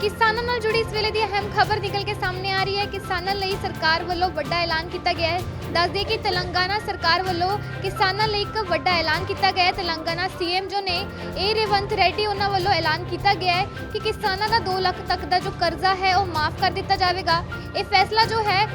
ਕਿਸਾਨਾਂ ਨਾਲ ਜੁੜੀ ਇਸ ਵੇਲੇ ਦੀ ਅਹਿਮ ਖਬਰ ਨਿਕਲ ਕੇ ਸਾਹਮਣੇ ਆ ਰਹੀ ਹੈ। ਕਿਸਾਨਾਂ ਲਈ ਸਰਕਾਰ ਵੱਲੋਂ ਵੱਡਾ ਐਲਾਨ ਕੀਤਾ ਗਿਆ ਹੈ। ਦੱਸ ਦਈਏ ਕਿ ਤੇਲੰਗਾਨਾ ਸਰਕਾਰ ਵੱਲੋਂ ਕਿਸਾਨਾਂ ਲਈ ਇੱਕ ਵੱਡਾ ਐਲਾਨ ਕੀਤਾ ਗਿਆ ਹੈ। ਤੇਲੰਗਾਨਾ ਸੀਐਮ ਜੋ ਨੇ ਏ ਰੇਵੰਤ ਰੈਡੀ ਉਹਨਾਂ ਵੱਲੋਂ ਐਲਾਨ ਕੀਤਾ ਗਿਆ ਹੈ ਕਿ ਕਿਸਾਨਾਂ ਦਾ 2 ਲੱਖ ਤੱਕ ਦਾ ਜੋ ਕਰਜ਼ਾ ਹੈ, ਉਹ ਮਾਫ ਕਰ ਦਿੱਤਾ ਜਾਵੇਗਾ। ਇਹ ਫੈਸਲਾ ਜੋ ਹੈ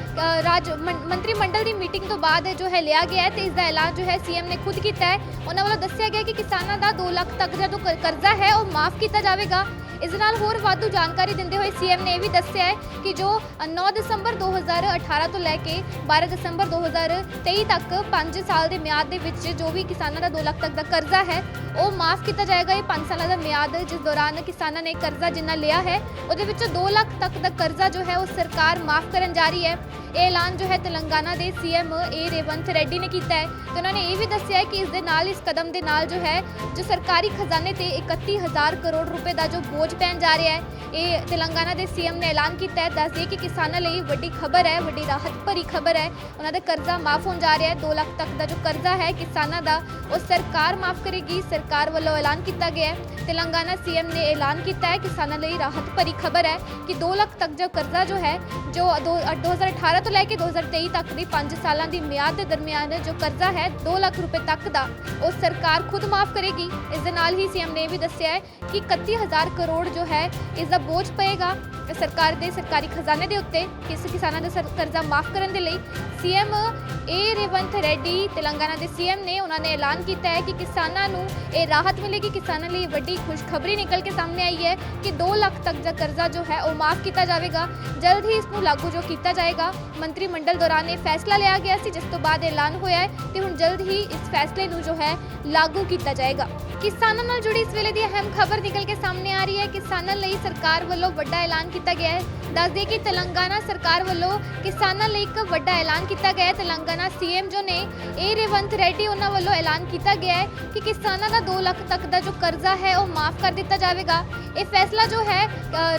ਰਾਜ ਮੰ- ਮੰਤਰੀ ਮੰਡਲ ਦੀ ਮੀਟਿੰਗ ਤੋਂ ਬਾਅਦ ਜੋ ਹੈ ਲਿਆ ਗਿਆ ਹੈ ਤੇ ਇਸ ਦਾ ਐਲਾਨ ਜੋ ਹੈ ਸੀਐਮ ਨੇ ਖੁਦ ਕੀਤਾ ਹੈ। ਉਹਨਾਂ ਵੱਲੋਂ ਦੱਸਿਆ ਗਿਆ ਕਿ ਕਿਸਾਨਾਂ ਦਾ 2 ਲੱਖ ਤੱਕ ਦਾ ਜੋ ਕਰਜ਼ਾ ਹੈ, ਉਹ ਮਾਫ ਕੀਤਾ ਜਾਵੇਗਾ। ਇਸ ਦੇ ਨਾਲ ਹੋਰ ਵਾਧੂ ਜਾਣਕਾਰੀ ਦਿੰਦੇ ਹੋਏ ਸੀਐਮ ਨੇ ਇਹ ਵੀ ਦੱਸਿਆ ਹੈ ਕਿ ਜੋ 9 ਦਸੰਬਰ 2018 ਤੋਂ ਲੈ ਕੇ 12 ਦਸੰਬਰ 2023 ਤੱਕ 5 ਸਾਲ ਦੇ ਮਿਆਦ ਦੇ ਵਿੱਚ ਜੋ ਵੀ ਕਿਸਾਨਾਂ ਦਾ 2 ਲੱਖ ਤੱਕ ਦਾ ਕਰਜ਼ਾ ਹੈ, ਉਹ ਮਾਫ ਕੀਤਾ ਜਾਏਗਾ। ਇਹ 5 ਸਾਲਾਂ ਦਾ ਮਿਆਦ ਜਿਸ ਦੌਰਾਨ ਕਿਸਾਨਾਂ ਨੇ ਕਰਜ਼ਾ ਜਿੰਨਾ ਲਿਆ ਹੈ, ਉਹਦੇ ਵਿੱਚ 2 ਲੱਖ ਤੱਕ ਦਾ ਕਰਜ਼ਾ ਜੋ ਹੈ, ਉਹ ਸਰਕਾਰ ਮਾਫ ਕਰਨ ਜਾ ਰਹੀ ਹੈ। ਇਹ ਐਲਾਨ ਜੋ ਹੈ ਤੇਲੰਗਾਨਾ ਦੇ ਸੀਐਮ ਏ ਰੇਵੰਤ ਰੈਡੀ ਨੇ ਕੀਤਾ ਹੈ ਤੇ ਉਹਨਾਂ ਨੇ ਇਹ ਵੀ ਦੱਸਿਆ ਹੈ ਕਿ ਇਸ ਦੇ ਨਾਲ, ਇਸ ਕਦਮ ਦੇ ਨਾਲ ਜੋ ਹੈ, ਜੋ ਸਰਕਾਰੀ ਖਜ਼ਾਨੇ ਤੇ 31000 ਕਰੋੜ ਰੁਪਏ ਦਾ ਜੋ ਬੋਝ ਪੈਣ ਜਾ ਰਿਹਾ ਹੈ। ਇਹ ਤੇਲੰਗਾਨਾ ਦੇ ਸੀਐਮ ਨੇ ਐਲਾਨ ਕੀਤਾ ਹੈ। ਦੱਸ ਦਈਏ ਕਿ ਕਿਸਾਨਾਂ ਲਈ ਵੱਡੀ ਖਬਰ ਹੈ ਵੱਡੀ ਰਾਹਤ ਭਰੀ ਖਬਰ ਹੈ। ਉਹਨਾਂ ਦਾ ਕਰਜ਼ਾ ਮਾਫ ਹੋਣ ਜਾ ਰਿਹਾ ਹੈ। 2 ਲੱਖ ਤੱਕ ਦਾ ਜੋ ਕਰਜ਼ਾ ਹੈ ਕਿਸਾਨਾਂ ਦਾ ਉਹ ਸਰਕਾਰ ਮਾਫ ਕਰੇਗੀ। ਸਰਕਾਰ ਵੱਲੋਂ ਐਲਾਨ ਕੀਤਾ ਗਿਆ ਹੈ। ਤੇਲੰਗਾਨਾ ਸੀਐਮ ਨੇ ਐਲਾਨ ਕੀਤਾ ਹੈ ਕਿਸਾਨਾਂ ਲਈ ਰਾਹਤ ਭਰੀ ਖਬਰ ਹੈ ਕਿ 2 ਲੱਖ ਤੱਕ ਜੋ ਕਰਜ਼ਾ ਜੋ ਹੈ ਜੋ ਦੋ- ਅ, 2018 ਤੋਂ ਲੈ ਕੇ 2023 ਤੱਕ ਦੀ 5 ਸਾਲਾਂ ਦੀ ਮਿਆਦ ਦੇ ਦਰਮਿਆਨ ਜੋ ਕਰਜ਼ਾ ਹੈ 2 ਲੱਖ ਰੁਪਏ ਤੱਕ ਦਾ ਉਹ ਸਰਕਾਰ ਖੁਦ ਮਾਫ ਕਰੇਗੀ। ਇਸ ਦੇ ਨਾਲ ਹੀ ਸੀਐਮ ਨੇ ਇਹ ਵੀ ਦੱਸਿਆ ਹੈ ਕਿ 31000 ਕਰੋੜ ਜੋ ਹੈ, ਇਸ ਦਾ ਬੋਝ ਪਏਗਾ ਸਰਕਾਰ ਦੇ ਸਰਕਾਰੀ ਖਜ਼ਾਨੇ ਦੇ ਉੱਤੇ ਕਿਸ ਕਿਸਾਨਾਂ ਦਾ ਸਰ- ਕਰਜ਼ਾ ਮਾਫ ਕਰਨ ਦੇ ਲਈ ਸੀਐਮ ਏ ਰੇਵੰਤ ਰੈਡੀ, ਤੇਲੰਗਾਨਾ ਦੇ ਸੀਐਮ ਨੇ ਉਹਨਾਂ ਨੇ ਐਲਾਨ ਕੀਤਾ ਹੈ ਕਿ ਕਿਸਾਨਾਂ ਨੂੰ ਇਹ ਰਾਹਤ ਮਿਲੇਗੀ, ਕਿਸਾਨਾਂ ਲਈ ਵੱਡੀ ਖੁਸ਼ਖਬਰੀ ਨਿਕਲ ਕੇ ਸਾਹਮਣੇ ਆਈ ਹੈ ਕਿ 2 ਲੱਖ ਤੱਕ ਦਾ ਕਰਜ਼ਾ ਜੋ ਹੈ ਉਹ ਮਾਫ ਕੀਤਾ ਜਾਵੇਗਾ। ਜਲਦ ਹੀ ਇਸ ਨੂੰ ਲਾਗੂ ਜੋ ਕੀਤਾ ਜਾਏਗਾ, ਮੰਤਰੀ ਮੰਡਲ ਦੌਰਾਨ ਇਹ ਫੈਸਲਾ ਲਿਆ ਗਿਆ ਸੀ, ਜਿਸ ਤੋਂ ਬਾਅਦ ਐਲਾਨ ਹੋਇਆ ਹੈ ਤੇ ਹੁਣ ਜਲਦ ਹੀ ਇਸ ਫੈਸਲੇ ਨੂੰ ਜੋ ਹੈ ਲਾਗੂ ਕੀਤਾ ਜਾਏਗਾ। ਕਿਸਾਨਾਂ ਨਾਲ ਜੁੜੀ ਇਸ ਵੇਲੇ ਦੀ ਅਹਿਮ ਖਬਰ ਨਿਕਲ ਕੇ ਸਾਹਮਣੇ ਆ ਰਹੀ ਹੈ। ਕਿਸਾਨਾਂ ਲਈ ਸਰਕਾਰ ਵੱਲੋਂ ਵੱਡਾ ਐਲਾਨ ਕੀਤਾ ਗਿਆ ਹੈ। ਦੱਸ ਦਈਏ ਕਿ ਤੇਲੰਗਾਨਾ ਸਰਕਾਰ ਵੱਲੋਂ ਕਿਸਾਨਾਂ ਲਈ ਇੱਕ ਵੱਡਾ ਐਲਾਨ ਕੀਤਾ ਗਿਆ ਹੈ। ਤੇਲੰਗਾਨਾ ਸੀਐਮ ਜੋ ਨੇ ਏ ਰੇਵੰਤ ਰੈਡੀ ਉਹਨਾਂ ਵੱਲੋਂ ਐਲਾਨ ਕੀਤਾ ਗਿਆ ਹੈ ਕਿ ਕਿਸਾਨਾਂ ਦਾ 2 ਲੱਖ ਤੱਕ ਦਾ ਜੋ ਕਰਜ਼ਾ ਹੈ, ਉਹ ਮਾਫ ਕਰ ਦਿੱਤਾ ਜਾਵੇਗਾ। ਇਹ ਫੈਸਲਾ ਜੋ ਹੈ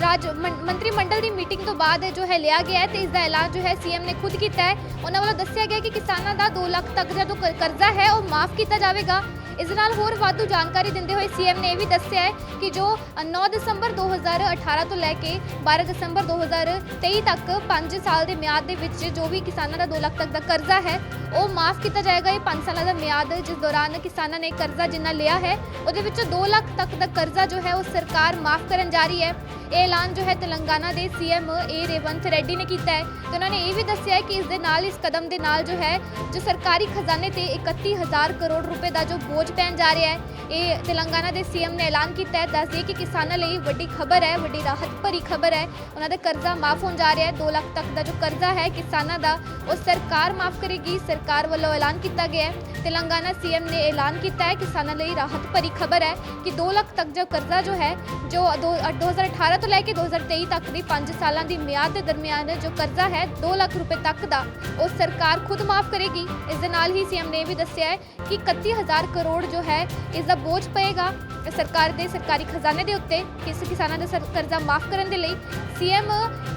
ਰਾਜ ਮੰ- ਮੰਤਰੀ ਮੰਡਲ ਦੀ ਮੀਟਿੰਗ ਤੋਂ ਬਾਅਦ ਜੋ ਹੈ ਲਿਆ ਗਿਆ ਹੈ ਤੇ ਇਸ ਦਾ ਐਲਾਨ ਜੋ ਹੈ ਸੀਐਮ ਨੇ ਖੁਦ ਕੀਤਾ ਹੈ। ਉਹਨਾਂ ਵੱਲੋਂ ਦੱਸਿਆ ਗਿਆ ਕਿ ਕਿਸਾਨਾਂ ਦਾ 2 ਲੱਖ ਤੱਕ ਦਾ ਜੋ ਕਰਜ਼ਾ ਹੈ, ਉਹ ਮਾਫ ਕੀਤਾ ਜਾਵੇਗਾ। ਇਸ ਨਾਲ ਹੋਰ ਵਾਧੂ ਜਾਣਕਾਰੀ ਦਿੰਦੇ ਹੋਏ ਸੀਐਮ ਨੇ ਇਹ ਵੀ ਦੱਸਿਆ ਹੈ ਕਿ ਜੋ 9 ਦਸੰਬਰ 2018 ਤੋਂ ਲੈ ਕੇ 12 ਦਸੰਬਰ 2023 ਤੱਕ 5 ਸਾਲ ਦੇ ਮਿਆਦ ਦੇ ਵਿੱਚ ਜੋ ਵੀ ਕਿਸਾਨਾਂ ਦਾ 2 ਲੱਖ ਤੱਕ ਦਾ ਕਰਜ਼ਾ ਹੈ ਉਹ ਮਾਫ ਕੀਤਾ ਜਾਏਗਾ ਇਹ 5 ਸਾਲਾਂ ਦਾ ਮਿਆਦ ਜਿਸ ਦੌਰਾਨ ਕਿਸਾਨਾਂ ਨੇ ਕਰਜ਼ਾ ਜਿੰਨਾ ਲਿਆ ਹੈ, ਉਹਦੇ ਵਿੱਚੋਂ 2 ਲੱਖ ਤੱਕ ਦਾ ਕਰਜ਼ਾ ਜੋ ਹੈ ਉਹ ਸਰਕਾਰ ਮਾਫ ਕਰਨ ਜਾ ਰਹੀ ਹੈ। ਇਹ ਐਲਾਨ ਜੋ ਹੈ ਤੇਲੰਗਾਨਾ ਦੇ ਸੀਐਮ ਏ ਰੇਵੰਤ ਰੈਡੀ ਨੇ ਕੀਤਾ ਹੈ ਤੇ ਉਹਨਾਂ ਨੇ ਇਹ ਵੀ ਦੱਸਿਆ ਹੈ ਕਿ ਇਸ ਦੇ ਨਾਲ, ਇਸ ਕਦਮ ਦੇ ਨਾਲ ਜੋ ਹੈ, ਜੋ ਸਰਕਾਰੀ ਖਜ਼ਾਨੇ ਤੇ 31000 ਕਰੋੜ ਰੁਪਏ ਦਾ ਜੋ ਬੋਝ ਪੈਣ ਜਾ ਰਿਹਾ ਹੈ, ਇਹ ਤੇਲੰਗਾਨਾ ਦੇ ਸੀਐਮ ਨੇ ਐਲਾਨ ਕੀਤਾ ਹੈ। ਦੱਸ ਦਈਏ ਕਿ ਕਿਸਾਨਾਂ ਲਈ ਵੱਡੀ ਖਬਰ ਹੈ, ਵੱਡੀ ਰਾਹਤ ਭਰੀ ਖਬਰ ਹੈ। ਉਹਨਾਂ ਦਾ ਕਰਜ਼ਾ ਮਾਫ ਹੋਣ ਜਾ ਰਿਹਾ ਹੈ। 2 ਲੱਖ ਤੱਕ ਦਾ ਜੋ ਕਰਜ਼ਾ ਹੈ ਕਿਸਾਨਾਂ ਦਾ, ਉਹ ਸਰਕਾਰ ਮਾਫ ਕਰੇਗੀ ਸਰ ਸਰਕਾਰ ਵੱਲੋਂ ਐਲਾਨ ਕੀਤਾ ਗਿਆ ਹੈ। ਤੇਲੰਗਾਨਾ ਸੀਐਮ ਨੇ ਐਲਾਨ ਕੀਤਾ ਹੈ ਕਿਸਾਨਾਂ ਲਈ ਰਾਹਤ ਭਰੀ ਖਬਰ ਹੈ ਕਿ 2 ਲੱਖ ਤੱਕ ਜੋ ਕਰਜ਼ਾ ਜੋ ਹੈ ਜੋ ਦੋ- ਅ, 2018 ਤੋਂ ਲੈ ਕੇ 2023 ਤੱਕ ਦੀ 5 ਸਾਲਾਂ ਦੀ ਮਿਆਦ ਦੇ ਦਰਮਿਆਨ ਜੋ ਕਰਜ਼ਾ ਹੈ 2 ਲੱਖ ਰੁਪਏ ਤੱਕ ਦਾ ਉਹ ਸਰਕਾਰ ਖੁਦ ਮਾਫ ਕਰੇਗੀ। ਇਸ ਦੇ ਨਾਲ ਹੀ ਸੀਐਮ ਨੇ ਇਹ ਵੀ ਦੱਸਿਆ ਹੈ ਕਿ 31000 ਕਰੋੜ ਜੋ ਹੈ ਇਸ ਦਾ ਬੋਝ ਪਏਗਾ। ਸਰਕਾਰ ਦੇ ਸਰਕਾਰੀ ਖਜ਼ਾਨੇ ਦੇ ਉੱਤੇ ਕਿਸ ਕਿਸਾਨਾਂ ਦਾ ਸਰ- ਕਰਜ਼ਾ ਮਾਫ ਕਰਨ ਦੇ ਲਈ ਸੀਐਮ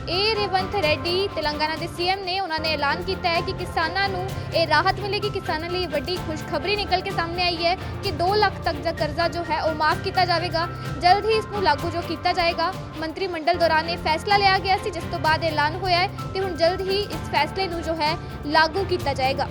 ਏ ਰੇਵੰਤ ਰੈਡੀ ਤੇਲੰਗਾਨਾ ਦੇ ਸੀਐਮ ਨੇ ਉਹਨਾਂ ਨੇ ਐਲਾਨ ਕੀਤਾ ਹੈ ਕਿ ਕਿਸਾਨਾਂ ਨੂੰ ਇਹ ਰਾਹਤ ਮਿਲੇਗੀ ਕਿਸਾਨਾਂ ਲਈ ਵੱਡੀ ਖੁਸ਼ਖਬਰੀ ਨਿਕਲ ਕੇ ਸਾਹਮਣੇ ਆਈ ਹੈ ਕਿ 2 ਲੱਖ ਤੱਕ ਦਾ ਕਰਜ਼ਾ ਜੋ ਹੈ ਉਹ ਮਾਫ ਕੀਤਾ ਜਾਵੇਗਾ। ਜਲਦ ਹੀ ਇਸ ਨੂੰ ਲਾਗੂ ਜੋ ਕੀਤਾ ਜਾਏਗਾ, ਮੰਤਰੀ ਮੰਡਲ ਦੌਰਾਨ ਇਹ ਫੈਸਲਾ ਲਿਆ ਗਿਆ ਸੀ, ਜਿਸ ਤੋਂ ਬਾਅਦ ਐਲਾਨ ਹੋਇਆ ਹੈ ਤੇ ਹੁਣ ਜਲਦ ਹੀ ਇਸ ਫੈਸਲੇ ਨੂੰ ਜੋ ਹੈ ਲਾਗੂ ਕੀਤਾ ਜਾਏਗਾ।